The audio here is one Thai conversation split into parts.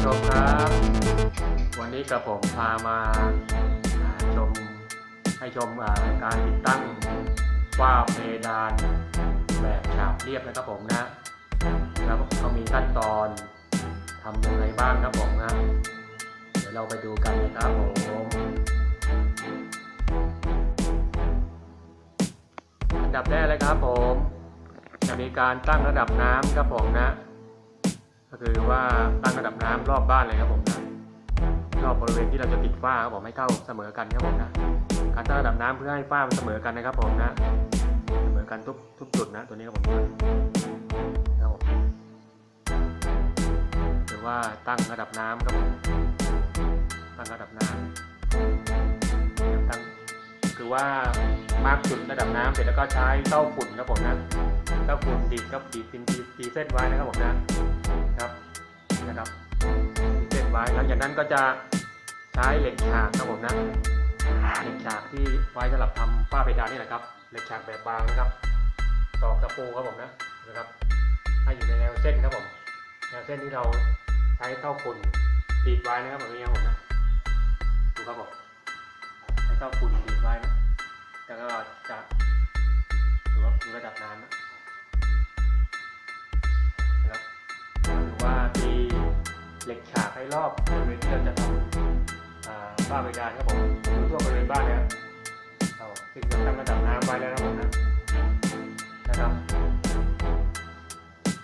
ผู้ชมครับ วันนี้กับผมพามาชมให้ชมการติดตั้งฝ้าเพดานแบบฉาบเรียบนะครับผมนะ แล้วก็มีขั้นตอนทำยังไงบ้างครับผมนะ เดี๋ยวเราไปดูกันนะครับผมอันดับแรกเลยครับผม จะมีการตั้งระดับน้ำครับผมนะ ก็คือว่าตั้งระดับน้ำรอบบ้านเลยครับผมนะรอบบริเวณที่เราจะติดฝ้าครับผมให้เท่าเสมอกันครับผมนะการตั้งระดับน้ำเพื่อให้ฝ้ามันเสมอกันนะครับผมนะเสมอกันทุกทุกจุดนะตัวนี้ครับผมนะครับผมหรือว่าตั้งระดับน้ำครับผมตั้งระดับน้ำตั้งคือว่ามาร์กจุดระดับน้ำเสร็จแล้วก็ใช้เต้าฝุ่นครับผมนะเต้าฝุ่นดีดครับดีดเป็นดีดเส้นไว้นะครับผมนะ นะครับเส้นไว้หลังจากนั้นก็จะใช้เหล็กฉากครับผมนะเหล็กฉากที่ไว้สำหรับทำฝ้าเพดานนี่แหละครับเหล็กฉากแบบบางนะครับตอกตะปูครับผมนะนะครับให้อยู่ในแนวเส้นครับผมแนวเส้นที่เราใช้เต้าฝุ่นตีดไว้นะครับแบบนี้ครับผมนะดูครับผมใช้เต้าฝุ่นตีดไว้นะแล้วก็จะดูระดับน้ำนะ เหล็กฉากให้รอบบริเวณที่เราจะทำอ่าฝ้าเพดานครับผมทั่วบริเวณบ้านนะครับเราซึ่งจะตั้งระดับน้ำไว้แล้วนะครับผมนะนะครับ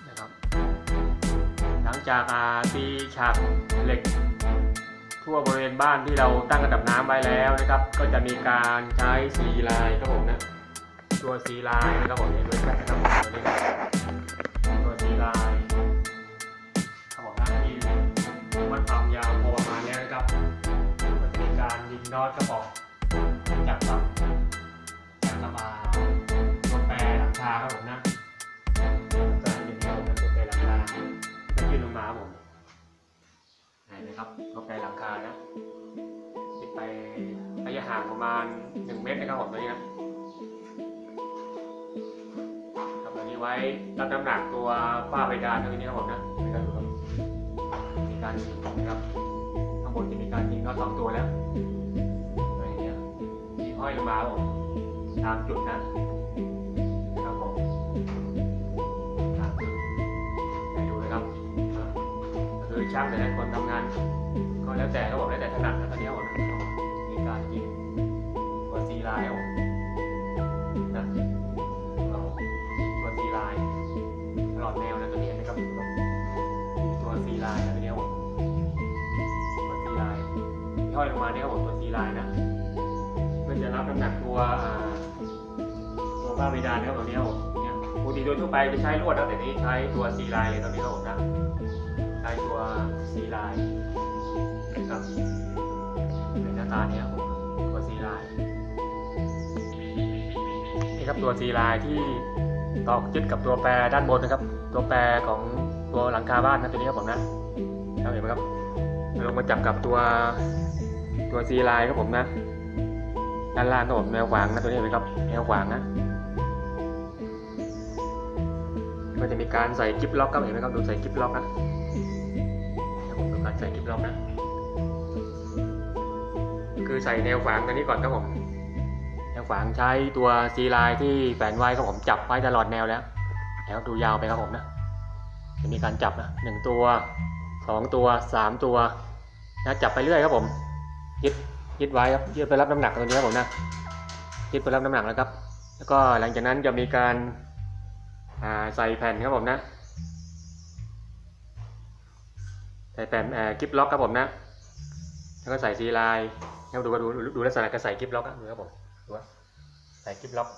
นะครับ หลังจากตีฉากเหล็ก ทั่วบริเวณบ้านที่เราตั้งระดับน้ำไว้แล้วนะครับ ก็จะมีการใช้สีลายครับผมนะตัวสีลายนะครับผมเห็นด้วยกันนะครับตัวนี้ การยิงน็อตกระบอกจากกับจากกับาตัวแปรหลังคาครับผมนะจะเป็นตัวตัวแปรหลังคาจะยืนลงมาผมไหนนะครับตัวแปรหลังคานะติดไประยะห่างประมาณ 1 เมตรนะครับผมตัวนี้นะครับตัวนี้ไว้รับน้ำหนักตัวฝ้าเพดานตรงนี้ครับผมนะม่ต้องดูครับมีการยิงนะครับข้างบนจะมีการยิงน็สองตัวแล้ว ห้อยลงมาครับผมตามจุดนะครับผมตามจุดให้ดูนะครับก็คือช่างแต่ละคนทำงาน ก็แล้วแต่ครับผมแล้วแต่ถนัดนะตอนนี้ผมนะมีการยิงตัวซีไลน์ผมนะเราตัวซีไลน์ตลอดแนวนะตัวนี้นะครับตัวซีไลน์นะตัวนี้ครับผมตัวซีไลน์ห้อยลงมาเนี่ยครับผมตัวซีไลน์นะ อจะรับน้ำหนักตัวตัวผ้าเพดานนะครับตัวนี้ผมเนี่ยปกติโดยทั่วไปจะใช้ลวดนะแต่นี้ใช้ตัวซีไลน์เลยตัวนี้ครับผมนะใช้ตัวซีไลน์นะครับเป็นหน้าตาเนี้ยผมตัวซีไลน์นี่ครับตัวซีไลน์ที่ตอกยึดกับตัวแปรด้านบนนะครับ ตัวแปรของตัวหลังคาบ้านนะตัวนี้ครับผมนะครับเห็นไหมครับลงมาจับกับตัวตัวซีไลน์ครับผมนะ ด้านล่างครับผมแนวขวางนะตัวนี้เห็นไหมครับแนวขวางนะก็จะมีการใส่กิฟล็อกครับเห็นไหมครับดูใส่กิฟล็อกนะผมดูการใส่กิฟล็อกนะ คือใส่แนวขวางตัวนี้ก่อนครับผมแนวขวางใช้ตัวซีไลน์ที่แฝนไว้ครับผมจับไว้ตลอดแนวแล้วแล้วดูยาวไปครับผมนะจะมีการจับนะหนึ่งตัวสองตัวสามตัวนะจับไปเรื่อยครับผมยึด ยึดไว้ครับยึดไปรับน้ำหนักตรงนี้ครับผมนะยึดไปรับน้ำหนักแล้วครับ แล้วก็หลังจากนั้นจะมีการาใส่แผ่นครับผมนะใส่แผ่นกิฟล็อกครับผมนะ แล้วก็ใส่ซีลน์แล้วดูดูดูดูลักษณะการใส่กิฟล็อกดูครับผมดูว่าใส่กิฟล็อก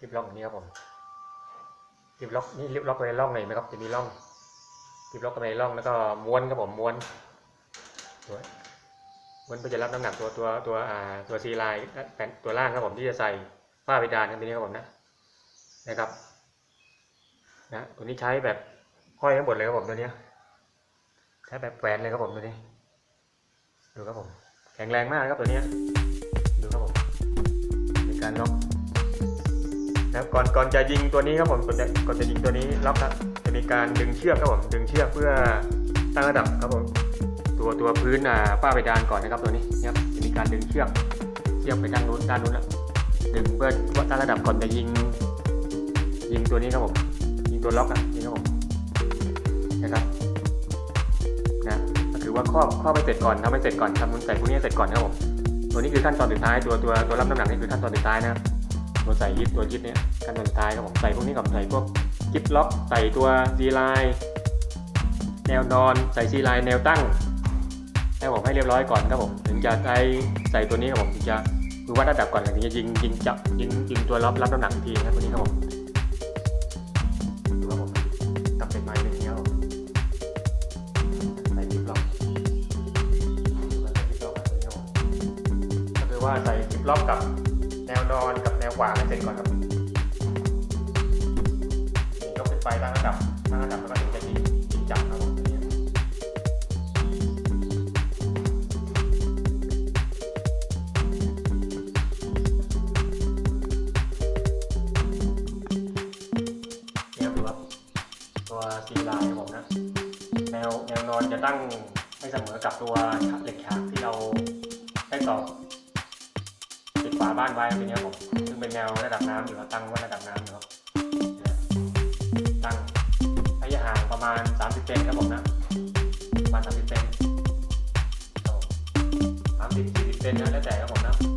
กิฟล็อกอย่างนี้ครับผมกิฟล็อกนี่ลิฟล็อกไปในร่องเลยไหมครับจะมีร่องกิฟล็อกไปในร่องแล้วก็ม้วนครับผมม้วนม้วน ม้วนเพื่อจะรับน้ำหนักตัวตัวตัวอ่าตัวซีไลน์แผ่นตัวล่างครับผมที่จะใส่ฝ้าเพดานครับตัวนี้ครับผมนะนะครับนะตัวนี้ใช้แบบห้อยทั้งหมดเลยครับผมตัวนี้ใช้แบบแหวนเลยครับผมตัวนี้ ดูครับผม แข็งแรงมากครับตัวนี้ดูครับผมในการล็อกนะครับก่อนก่อนจะยิงตัวนี้ครับผมก่อนจะก่อนจะยิงตัวนี้ล็อกนะจะมีการดึงเชือกครับผมดึงเชือกเพื่อตั้งระดับครับผม ตัวตัวพื้นอ่าฝ้าเพดานก่อนนะครับตัวนี้นะครับจะมีการดึงเชือกเชือกไปด้านนู้นด้านนู้นแล้วดึงเพื่อตั้งระดับก่อนจะยิง ยิงตัวนี้ครับผมยิงตัวล็อกอะนี่ครับผมนะครับนะก็คือว่าครอบครอบไปเสร็จก่อนทำให้เสร็จก่อนทำใส่พวกนี้เสร็จก่อนครับผมตัวนี้คือขั้นตอนสุดท้ายตัวตัวตัวรับน้ำหนักนี่คือขั้นตอนสุดท้ายนะครับตัวใส่ยึดตัวยึดเนี่ยขั้นตอนสุดท้ายครับผมใส่พวกนี้กับใส่พวกกิฟล็อกใส่ตัวซีไลน์แนวนอน ใส่ซีไลน์แนวตั้ง ให้ผมให้เรียบร้อยก่อนครับผมถึงจะใส่ใส่ตัวนี้ครับผมถึงจะคือวัดระดับก่อนถึงจะยิงยิงจับยิงยิงตัวรับรับน้ำหนักทีนะตัวนี้ครับผมดูครับผมตับเป็นไม้หนึ่งเนี้ยครับใส่กิบล็อกใส่กิบล็อกก็คือว่าใส่กิบล็อกกับแนวนอนกับแนวขวางให้เสร็จก่อนครับนี่ก็เป็นไฟตั้งระดับตั้งระดับแล้วก็ถึงจะยิงยิงจับครับ 4ลายผมนะ แนวแนวนอนจะตั้งให้เสมอกับตัวเหล็กฉากที่เราได้ตอติดฝาบ้านไว้เป็นเนี้ยผมซึ่งเป็นแนวระดับน้ำอยู่เราตั้งว่าระดับน้ำเนาะตั้งระยะห่างประมาณ 30เซนครับผมนะประมาณ30เซน30 40เซนนะแล้วแต่ครับผมนะ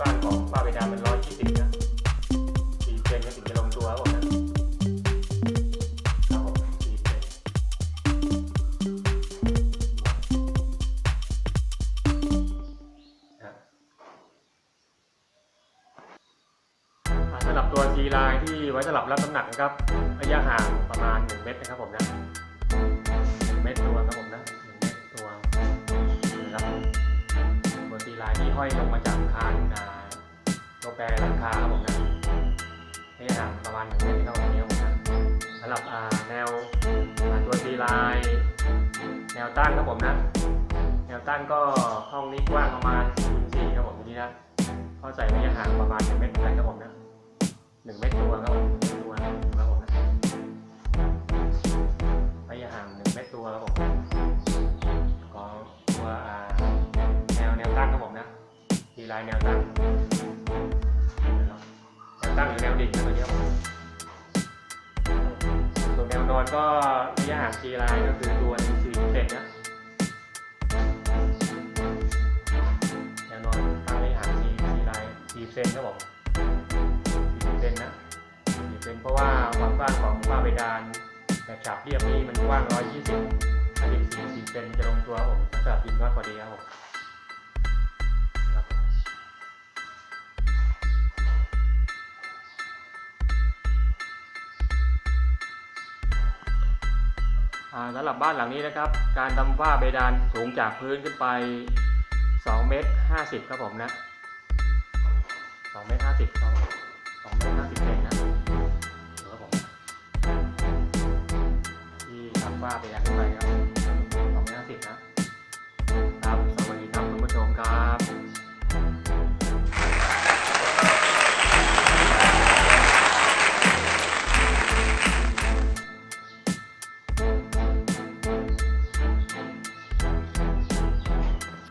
อ่าความกว้างของฝ้าเพดานมัน120นะ40เซนก็ถึงจะลงตัวครับผมนะครับผม40เซนนะสำหรับตัวซีไลน์ที่ไว้สำหรับรับน้ำหนักนะครับ ระยะห่างประมาณ 1 เมตรนะครับผมนะ ห้อยลงมาจากคานอ่าโลแปรหลังคาครับผมนะระยะห่างประมาณหนึ่งเมตรครับผมนี้ครับผมนะสำหรับแนวตัวตีลาย แนวตั้งครับผมนะ แนวตั้งก็ห้องนี้กว้างประมาณ4คูณ4ครับผมทีนี้นะก็ใส่ระยะห่างประมาณ1เมตรเหมือนกันครับผมนะ1เมตรตัวครับผม ลายแนวตั้งแนวตั้งหรือแนวดิ่งนะตัวนี้ครับผมส่วนแนวนอนก็ระยะห่างทีลายก็คือตัวหนึ่งสี่เซนนะแนวนอนตั้งระยะห่างทีทีลายสี่เซนครับผมสี่เซนนะสี่เซนเพราะว่าความกว้างของฝ้าเพดานแบบฉาบเรียบนี่มันกว้าง120ถ้าดินสี่สี่เซนจะลงตัวครับผมสำหรับดินน็อตพอดีครับผม สำหรับบ้านหลังนี้นะครับ การทำฝ้าเพดานสูงจากพื้นขึ้นไป2เมตร50ครับผมนะ2เมตร50ครับ2เมตร50เซนนะครับผมที่ทำฝ้าเพดานขึ้นไปครับ2เมตร50นะ